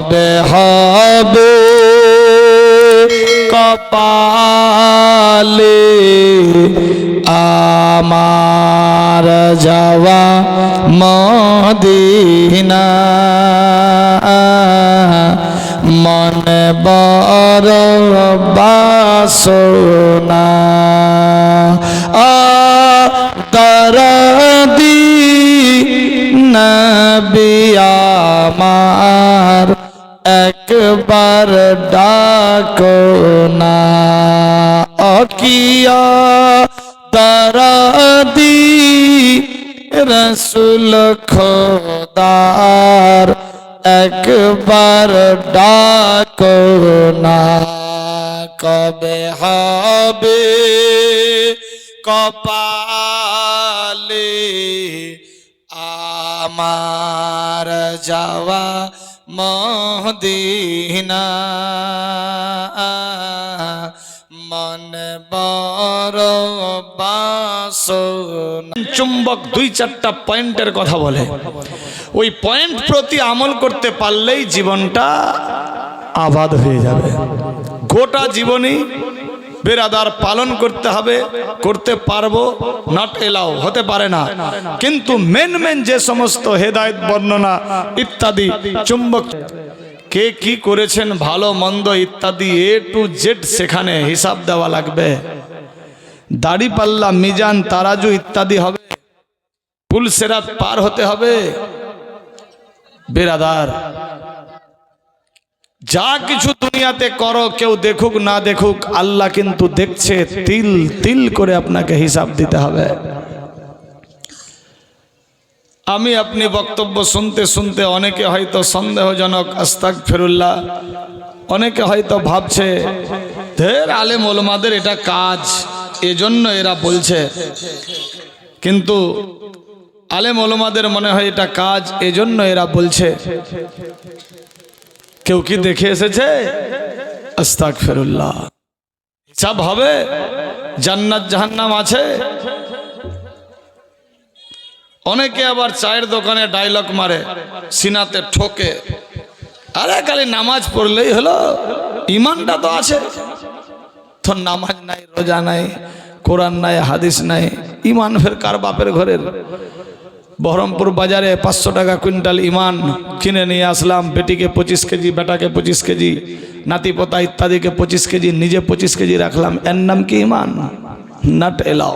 কবে হবে? কপালে আমার যাওয়া মদিনা। মনে বড় বাসনা। দরদি নবী আমার একবার ডাকো না। অকিয়া দরদি রসুল খোদার, একবার ডাকো না। কবে হবে কপালে আমার যাওয়া মদিনা। মন চুম্বক দুই চারটা পয়েন্টের কথা বলে। ওই পয়েন্ট প্রতি আমল করতে পারলেই জীবনটা আবাদ হয়ে যাবে। গোটা জীবনী বেরাদার পালন করতে হবে, করতে পারব নট এলাও হতে পারে না। কিন্তু মেন মেন যে সমস্ত হেদায়ত, বর্ণনা ইত্যাদি, চুম্বক, কে কি করেছেন ভালো, মন্দ ইত্যাদি এ টু জেড সেখানে হিসাব দেওয়া লাগবে। দাড়ি পাল্লা, মিজান, তারাজু ইত্যাদি হবে। পুল সেরাত পার হতে হবে। বেরাদার যা কিছু দুনিয়াতে করো, কেউ দেখুক, না দেখুক, আল্লাহ কিন্তু দেখছে, তিল তিল করে আপনাকে হিসাব দিতে হবে। আমি আপনি বক্তব্য শুনতে শুনতে অনেকে হয়তো সন্দেহজনক আস্তাক ফেরুল্লাহ অনেকে হয়তো ভাবছে, ধের আলেম ওলমাদের এটা কাজ, এজন্য এরা বলছে। কিন্তু আলেম ওলমাদের মনে হয় এটা কাজ, এজন্য এরা বলছে। কেউ কি দেখে এসেছে? আস্তাক ফেরুল্লাহ হিসাব হবে? জান্নাত জাহান্নাম আছে? অনেকে আবার চায়ের দোকানে ডায়লগ মারে, সিনাতে ঠোকে। আরে খালি নামাজ পড়লেই হলো, ইমানটা তো আছে। তো নামাজ নাই, রোজা নাই, কোরআন নাই, হাদিস নাই, ইমান ফের কার বাপের ঘরের? বহরমপুর বাজারে পাঁচশো টাকা কুইন্টাল ইমান কিনে নিয়ে আসলাম। বেটিকে পঁচিশ কেজি, বেটাকে পঁচিশ কেজি নাতি পোতা ইত্যাদিকে পঁচিশ কেজি, নিজে পঁচিশ কেজি রাখলাম। এর নাম কি ইমান? নাট এলাও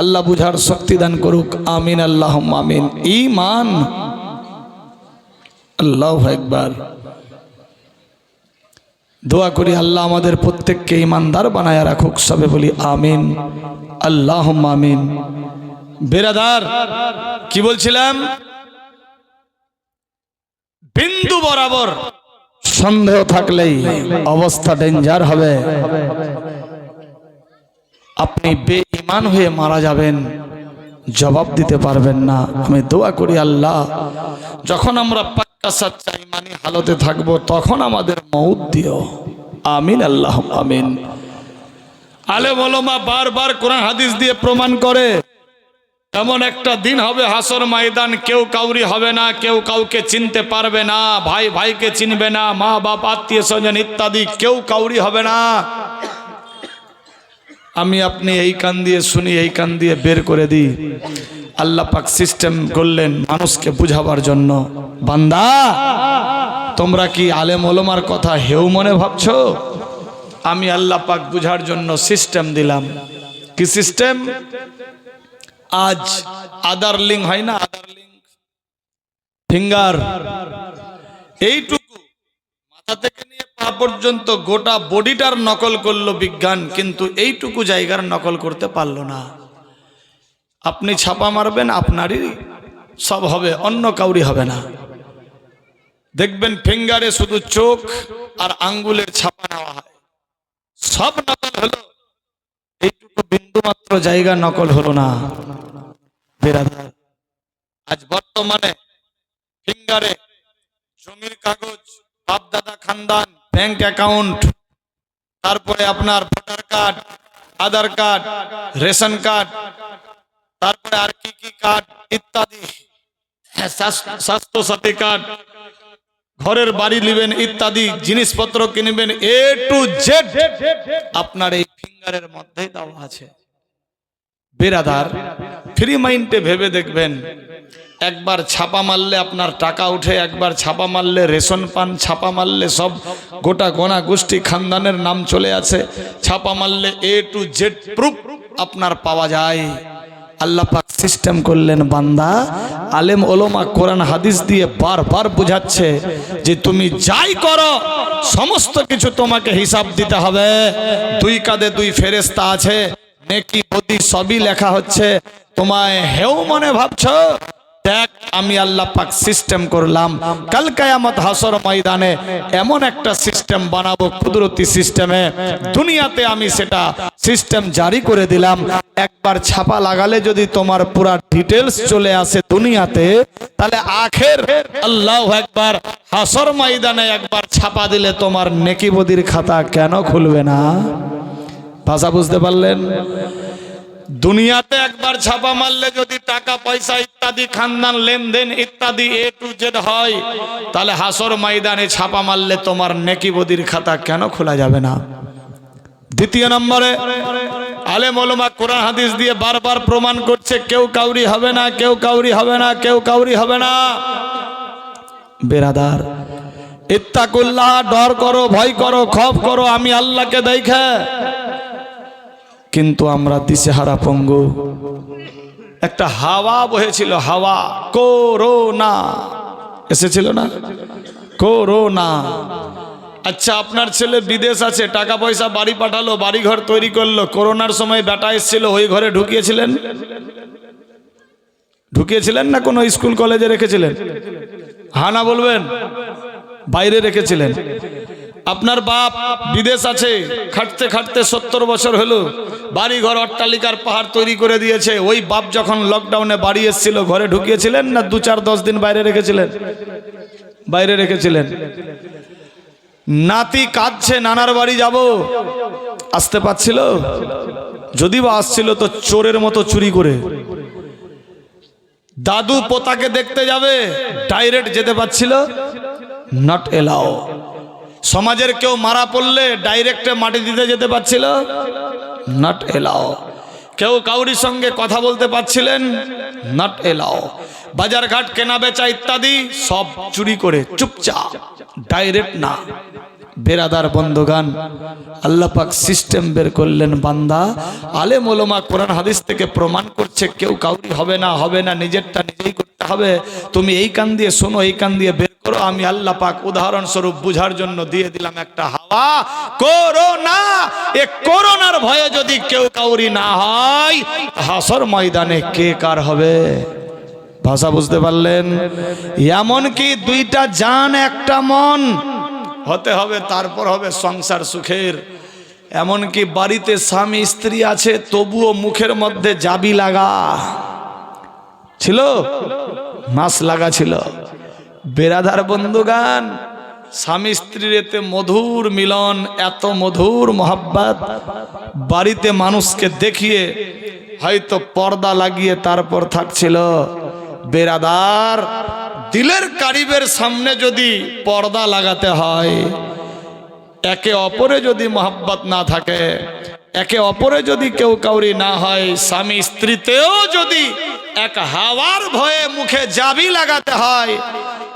আল্লাহ বুঝার শক্তি দান করুক। আমিন আল্লাহ আমিন। ইমান? আল্লাহ একবার দোয়া করি আল্লাহ আমাদের প্রত্যেককে ইমানদার বানায় রাখুক। সবে বলি আমিন আল্লাহ আমিন। বেরাদার কি বলছিলাম? বিন্দু বরাবর। সন্দেহ থাকলেই অবস্থা ডেঞ্জার হবে। আপনি বেঈমান হয়ে মারা যাবেন জবাব দিতে পারবেন না। আমি দোয়া করি আল্লাহ যখন আমরা পাক্কা সাচ্চা ইমানি হালতে থাকব তখন আমাদের মৌত দিও। আমিন আল্লাহ আমিন। আলে আলেম ওলমা বারবার কোরআন হাদিস দিয়ে প্রমাণ করে। এমন একটা দিন হবে হাসর ময়দান, কেউ কাউরি হবে না, কেউ কাউকে চিনতে পারবে না, ভাই ভাইকে চিনবে না, মা বাপ, আত্মীয় স্বজন ইত্যাদি, কেউ কাউরি হবে না। আমি আপনি এই কান দিয়ে শুনি, এই কান দিয়ে বের করে দিই। আল্লাহ পাক সিস্টেম করলেন মানুষকে বুঝাবার জন্য। বান্দা, তোমরা কি আলেম ওলমার কথা হেউ মনে ভাবছ? আমি আল্লাহ পাক বুঝার জন্য সিস্টেম দিলাম। কি সিস্টেম আজ আদার লিঙ্ক হয় না? আদার লিঙ্ক ফিঙ্গার এইটুকু মাথা থেকে নিয়ে পা পর্যন্ত গোটা বডিটার নকল করল বিজ্ঞান, কিন্তু এইটুকু জায়গার নকল করতে পারল না। আপনি ছাপা মারবেন, আপনারই সব হবে, অন্য কাউরি হবে না। দেখবেন ফিঙ্গারে শুধু চোখ আর আঙ্গুলের ছাপা নেওয়া হয়। সব নকল হলো, এইটুকু বিন্দু মাত্র জায়গা নকল হলো না। আজ বর্তমানে ফিঙ্গারে জমির কাগজ বাপ দাদা খানদান, ব্যাংক অ্যাকাউন্ট, তারপরে আপনার voter card, Aadhaar card, ration card, তারপরে আর কি কি কার্ড ইত্যাদি। স্বাস্থ্য সাথী কার্ড, ঘরের বাড়ি নেবেন ইত্যাদি, জিনিসপত্র কিনবেন এ টু জেড আপনার এই ফিঙ্গারের মধ্যেই দেওয়া আছে। বেরাদার ফ্রি মাইন্ডে ভেবে দেখবেন, একবার ছাপা মারলে আপনার টাকা উঠে, একবার ছাপা মারলে রেশন পান, ছাপা মারলে সব, গোটা গোনা গোষ্ঠী খানদানের নাম চলে আছে ছাপা মারলে এ টু জেড প্রুফ আপনার পাওয়া যায়। আল্লাহ পাক সিস্টেম করলেন, বান্দা, আলেম, ওলমা কোরআন, হাদিস দিয়ে বারবার বুঝাচ্ছে যে তুমি যাই করো, সমস্ত কিছু তোমাকে হিসাব দিতে হবে। দুই কাঁধে দুই ফেরেস্তা আছে নেকি বদি সবই লেখা হচ্ছে। তোমায় হেও মনে ভাবছ? দেখ, আমি আল্লাহ পাক সিস্টেম করলাম। কাল কায়ামত হাসর ময়দানে এমন একটা সিস্টেম বানাবো কুদরতি সিস্টেমে দুনিয়াতে আমি সেটা সিস্টেম জারি করে দিলাম। একবার ছাপা লাগালে যদি তোমার পুরা ডিটেলস চলে আসে দুনিয়াতে, তাহলে আখের আল্লাহ একবার হাসর ময়দানে একবার ছাপা দিলে তোমার নেকি বদির খাতা কেন খুলবে না? ভাষা বুঝতে পারলেন? দুনিয়াতে একবার ছাপা মারলে যদি টাকা, পয়সা ইত্যাদি, খানদান, লেনদেন ইত্যাদি এ টু জেড হয়, তাহলে হাসর ময়দানে ছাপা মারলে তোমার নেকি বদির খাতা কেন খোলা যাবে না? দ্বিতীয় নম্বরে, আলেম ওলমা কোরআন হাদিস দিয়ে বারবার প্রমাণ করছে, কেউ কাউরি হবে না, কেউ কাউরি হবে না, কেউ কাউরি হবে না। বেরাদার, ইত্তাকুল্লাহ, ডর করো, ভয় করো খফ করো, আমি আল্লাহকে দেখে কিন্তু আমরা দিশেহারা পঙ্গু। একটা হাওয়া বহেছিল, হাওয়া। করোনা। এসেছিল না? করোনা। আচ্ছা আপনার ছেলে বিদেশ আছে, টাকা পয়সা বাড়ি পাঠালো বাড়ি ঘর তৈরি করল, করোনার সময় বেটা এসেছিল, ওই ঘরে ঢুকিয়েছিলেন? ঢুকিয়েছিলেন না কোনো স্কুল, কলেজে রেখেছিলেন? হানা বলবেন? বাইরে রেখেছিলেন? আপনার বাপ বিদেশ আছে, খাটতে খাটতে সত্তর বছর হলো বাড়ি ঘর অট্টালিকার পাহাড় তৈরি করে দিয়েছে। ওই বাপ যখন লকডাউনে বাড়ি এসেছিল, ঘরে ঢুকিয়েছিলেন না দু চার দশ দিন বাইরে রেখেছিলেন? বাইরে রেখেছিলেন। নাতি কাঁদছে, নানার বাড়ি যাব। আসতে পারছিল? যদি বা আসছিল তো চোরের মতো চুরি করে। দাদু পোতাকে দেখতে যাবে ডাইরেক্ট যেতে পারছিল নট এলাও সমাজের কেউ মারা পড়লে ডাইরেক্টে মাটি দিতে যেতে পারছিল? নট এলাও কেউ কাউরির সঙ্গে কথা বলতে পারছিলেন? নট এলাও বাজারঘাট, কেনা বেচা ইত্যাদি সব চুরি করে, চুপচাপ ডাইরেক্ট না। বেরাদার বন্ধগান। আল্লাহ পাক সিস্টেম বের করলেন বান্দা। আলেম ওলমা কোরআন হাদিস থেকে প্রমাণ করছে, কেউ কাউরি হবে না হবে না, নিজেরটা নিজেই করতে হবে। তুমি এই কান দিয়ে শোনো, এই কান দিয়ে বের করো। আমি আল্লাহ পাক উদাহরণস্বরূপ বুঝার জন্য দিয়ে দিলাম একটা হাওয়া। করোনা! এ করোনার ভয়ে যদি কেউ কাউরি না হয়, হাসর ময়দানে কে কার হবে? ভাষা বুঝতে পারলেন? এমন কি দুইটা জান, একটা মন। হতে হবে, তারপর হবে সংসার সুখের। এমনকি বাড়িতে স্বামী, স্ত্রী আছে, তবুও মুখের মধ্যে জাবি লাগা। ছিল? মাছ লাগা ছিল। বেরাধার বন্ধুগান, স্বামী, স্ত্রীর এতে মধুর মিলন, এত মধুর মোহাব্বত। বাড়িতে মানুষকে দেখিয়ে হয়তো পর্দা লাগিয়ে তারপর থাকছিল। বেরাদার দিলের কারিবের সামনে যদি পর্দা লাগাতে হয়, একে অপরে যদি মোহাব্বত না থাকে, একে অপরে যদি কেউ কাউরি না হয়, স্বামী স্ত্রীতেও যদি এক হাওয়ার ভয়ে মুখে জাবি লাগাতে হয়,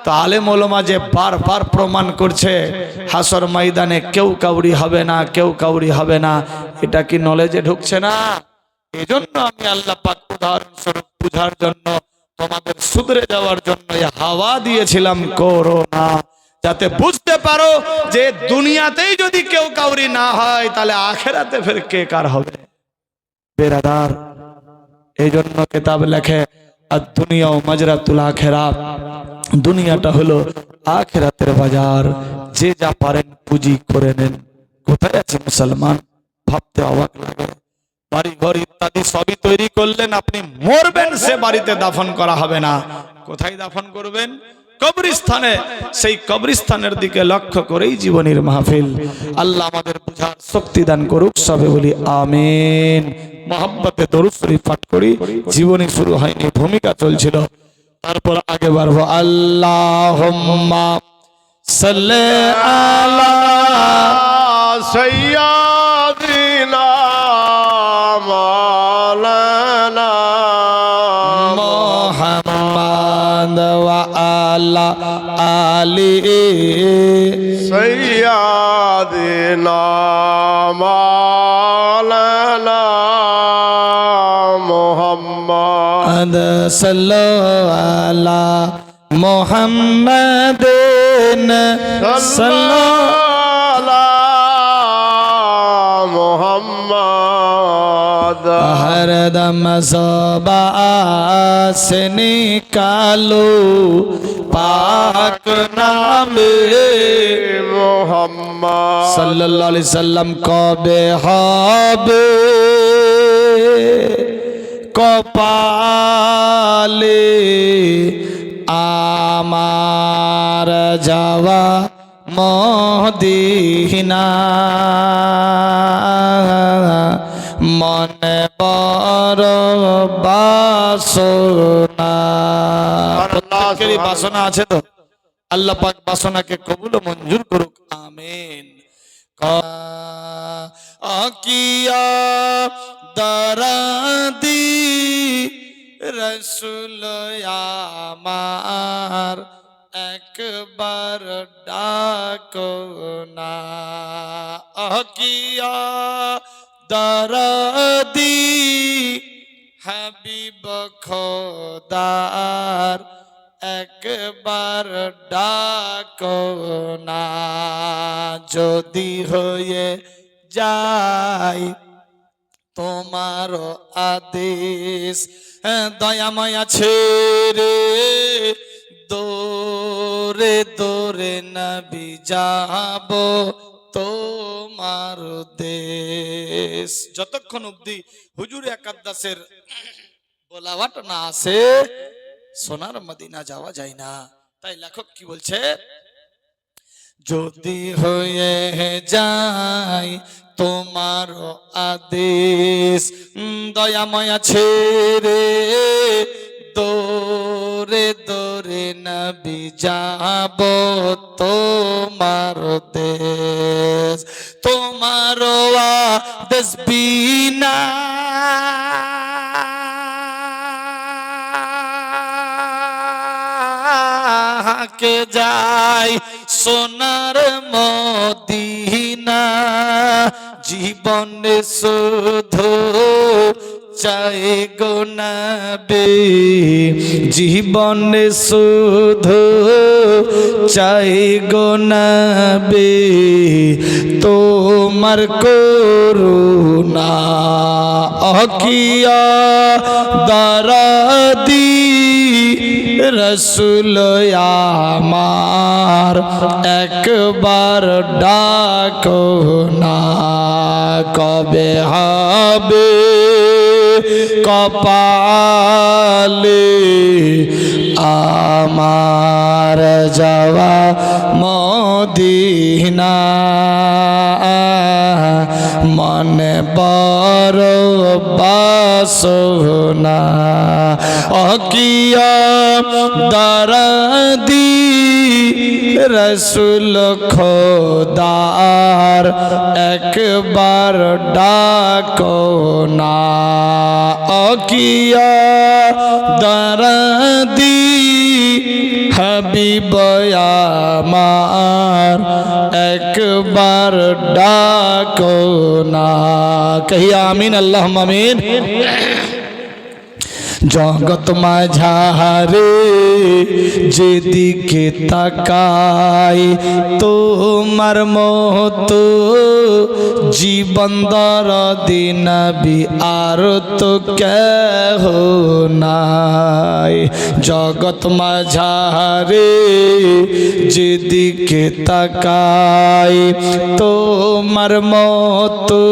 তাহলে মোলমা যে বারবার প্রমাণ করছে, হাসর ময়দানে কেউ কাউরি হবে না, কেউ কাউরি হবে না, এটা কি নলেজে ঢুকছে না? এজন্য আমি আল্লাহ পাক উদাহরণস্বরূপ বুঝার জন্য তোমাদের সুধরে যাওয়ার জন্য হাওয়া দিয়েছিলাম করোনা। যাতে বুঝতে পারো যে দুনিয়াতেই যদি কেউ কাউরি না হয়, তাহলে আখেরাতে ফের কে কার হবে? বেরাদার, এই জন্য কেতাব লেখে আর দুনিয়া ও মাজরাতুল আখেরা। দুনিয়াটা হলো আখেরাতের বাজার। যে যা পারেন পুঁজি করে নেন। কোথায় আছে মুসলমান? ভাবতে অবাক লাগে। বাড়ি ইত্যাদি সবই তৈরি করলেন, আপনি মরবেন, সে বাড়িতে দাফন করা হবে না। কোথায় দাফন করবেন? কবরিস্থানে। সেই কবরিস্থানের দিকে লক্ষ্য করেই জীবনের মাহফিল। আল্লাহ আমাদের বুঝার শক্তি দান করুক, সবে বলি আমিন। পাঠ করি, জীবনী শুরু হয়নি, ভূমিকা চলছিল। তারপর আগে আল্লাহ সাল্লাহ সৈয়া مولانا محمد وعلى آله سيدنا مولانا محمد صلى على محمد صلى हरदम सोबा से निकालो पाक नाम मोहम्मद सल्लल्लाहु अलैहि वसल्लम कबे हबे কপালে আমার যাওয়া মদিনা মনে বড় বাসনা। প্রত্যেকেরই বাসনা। আছে তো? আল্লাহ পাক বাসনাকে কবুল ও মঞ্জুর করুক। আমিন। আকিয়া দারাদি রসুল আমার একবার ডাকো না। আকিয়া দারাদি, হাবিব খোদার একবার ডাকো না। যদি হয়ে যায় তোমার আদেশ, দয়াময় আছে রে দোরে দোরে নবী যাব। তোমার দেশ। যতক্ষণ অবধি হুজুর একাদ্দাসের বলাওয়াট না আসে সোনার মদিনা যাওয়া যায় না। তাই লেখক কি বলছে? যদি হয়ে যায় তোমার আদেশ দয়াময় আছে রে দোরে দোরে নবী যাব তোমার দেশ। তোমার আদেশ বিনা। কে যায় সোনার মদিনা? জীবনে শুধু চাই গো নবে, জীবনে শুধু চাই গো নবে, তোমার করুণা অকিয়া দারাদি রসুল আমার। একবার ডাকো না, কবে হবে? কপালে আমার যাওয়া মদিনা। মনে বড় বাসনা অকিয়া দারাদি। রসুল খোদার একবার ডাকো না। অকিয়া দারাদি হাবিব আমার একবার ডাকো না। কহিয়া আমিন আল্লাহ আমিন। জগৎ মাঝারে যেদিকে তাকাই, তোমার মতো জীবন দর দিনাবি আর তো কেহ নাই। জগৎ মাঝারে যেদিকে তাকাই, তোমার মতো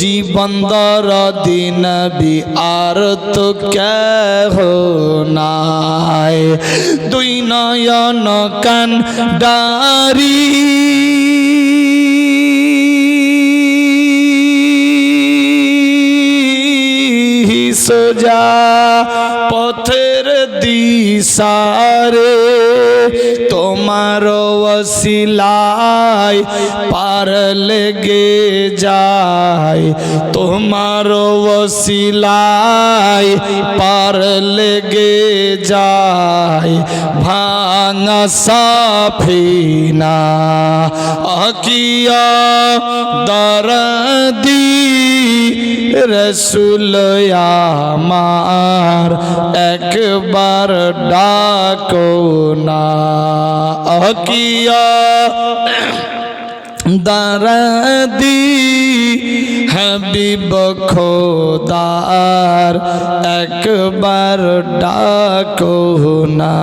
জীবন দর দিনবি আর তো কেহ নাই দুই নয়ন কান ডারি সোজা পথের দিশ সারে, তোমার ওসিলায় পার লেগে যায়। তোমার ওসিলায় পার লেগে যায়। ভাঙা সাফিনা, আকিয়া দরদি, রসুল আমার একবার ডাকো না। অকিয়া দারাদি হাবিব খোদার একবার ডাকো না।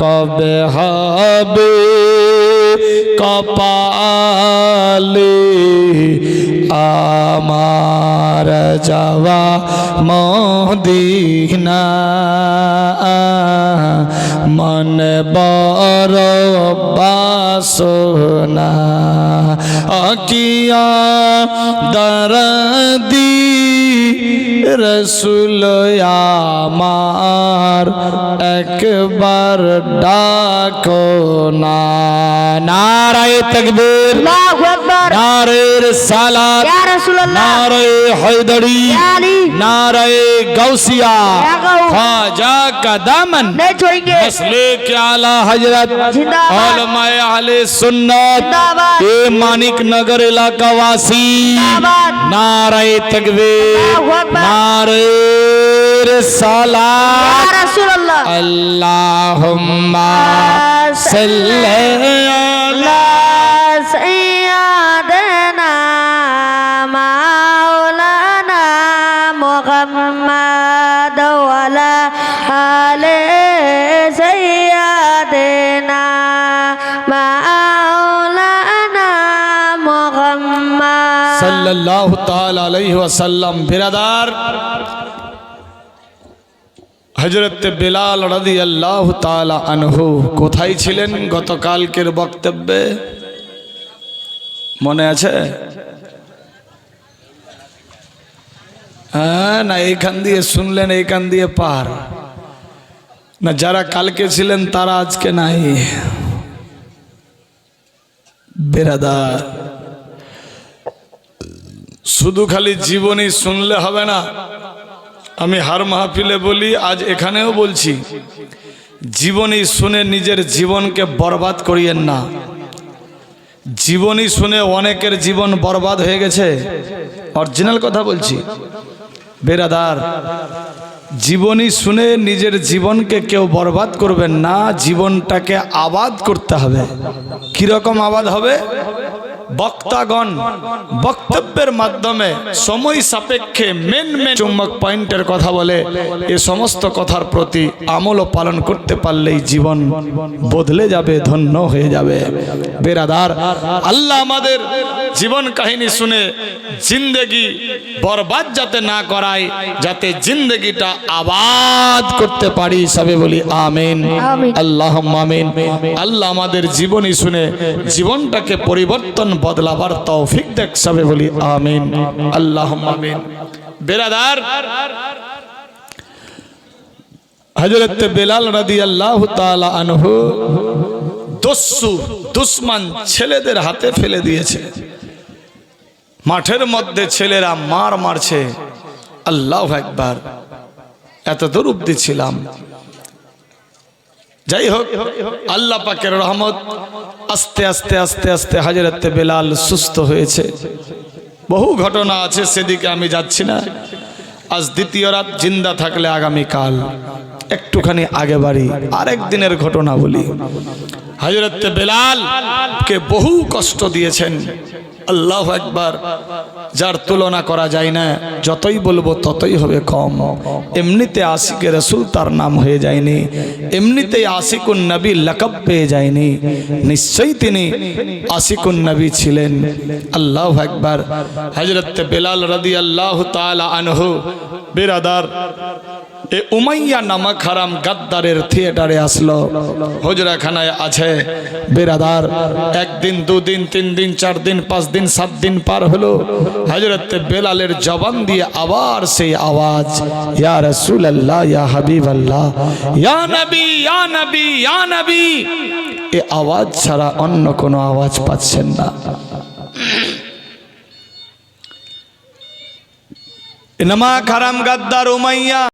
কবে হবে? কপালে আমার যাওয়া মদিনা। মন বড় বাসনা আকিয়া দরদি রসুল আমার একবার ডাকো না নারায় তকবীর আল্লাহু আকবার নারের সালাত ইয়া রাসূলুল্লাহ নারে হায়দরি ইয়া আলী नारे गौसिया या गौ। ख्वाजा का दामन नहीं छोड़ेंगे मसले के आला हजरत जिंदाबाद। उलमाए अहले सुन्नत जिंदाबाद। ये मानिक नगर इलाका वासी जिंदाबाद। नारे तकबीर নারে সালাম আল্লাহুম্মা সাল্লি আলা সাল্লাহ তালাম বেরাদার। হযরত বিলাল রাদিয়াল্লাহু আল্লাহ তালা আনহু কোথায় ছিলেন গতকালকের বক্তব্যে? মনে আছে? হ্যাঁ না, এইখান দিয়ে শুনলেন, এইখান দিয়ে পার। না, যারা কালকে ছিলেন তারা আজকে নাই। বেরাদার। শুধু খালি জীবনী শুনলে হবে না। আমি হার মাহফিলে বলি, আজ এখানেও বলছি, জীবনী শুনে নিজের জীবনকে বরবাদ করিয়েন না। জীবনী শুনে অনেকের জীবন বরবাদ হয়ে গেছে। অরিজিনাল কথা বলছি। বেরাদার, জীবনী শুনে নিজের জীবনকে কেউ বরবাদ করবেন না, জীবনটাকে আবাদ করতে হবে। কীরকম আবাদ হবে? বক্তাগণ বক্তব্যের মাধ্যমে সময় সাপেক্ষে মেন মেন চুম্বক পয়েন্টের কথা বলে এ সমস্ত কথার প্রতি আমল পালন করতে পারলেই জীবন বদলে যাবে ধন্য হয়ে যাবে। বেরাদার আল্লাহ আমাদের জীবন কাহিনী শুনে জিন্দেগি বরবাদ যাতে না করায় যাতে জিন্দেগিটা আবাদ করতে পারি সবে বলি আমিন। আল্লাহ আমিন। আল্লাহ আমাদের জীবনী শুনে জীবনটাকে পরিবর্তন বদলাবার তৌফিক দেখ সবে বলি, আমিন। আল্লাহ আমিন। বেরাদার হজরত বেলাল রাদি আল্লাহ আনহু দস্যু, দুশ্মন ছেলেদের হাতে ফেলে দিয়েছে। মাঠের মধ্যে ছেলেরা মার মারছে। আল্লাহ একবার এত দূর অব্দি ছিলাম। যাই হোক, আল্লাহ পাকের রহমত আস্তে আস্তে আস্তে আস্তে হাজরত বেলাল সুস্থ হয়েছে। বহু ঘটনা আছে, সেদিকে আমি যাচ্ছি না। আজ দ্বিতীয় রাত, জিন্দা থাকলে আগামী কাল একটুখানি আগে বাড়ি, আরেক দিনের ঘটনা বলি। হজরত বেলাল কে বহু কষ্ট দিয়েছেন। আল্লাহ একবার যার তুলনা করা যায় না, যতই বলব ততই হবে কম। এমনিতে আশিকে রসুল তার নাম হয়ে যায়নি, এমনিতেই আশিকুন নবী লকব পেয়ে যায়নি। নিশ্চয়ই তিনি আশিকুন নবী ছিলেন। আল্লাহ একবার হজরত বেলাল রদি আল্লাহ তালা আনহু বেরাদার। এ উমাইয়া নামক হারাম গাদ্দারের থিয়েটারে আসলো। হজরাখানায় আছে বেরাদার। একদিন, দুদিন তিন দিন চার দিন পাঁচ দিন সাত দিন পার হলো। হজরত বেলালের জবান দিয়ে আবার সেই আওয়াজ, ইয়া রসুল আল্লাহ ইয়া হাবিব আল্লাহ ইয়া নবী ইয়া নবী ইয়া নবী। এ আওয়াজ ছাড়া অন্য কোনো আওয়াজ পাচ্ছেন না। নামা খারাম গাদ্দার উমাইয়া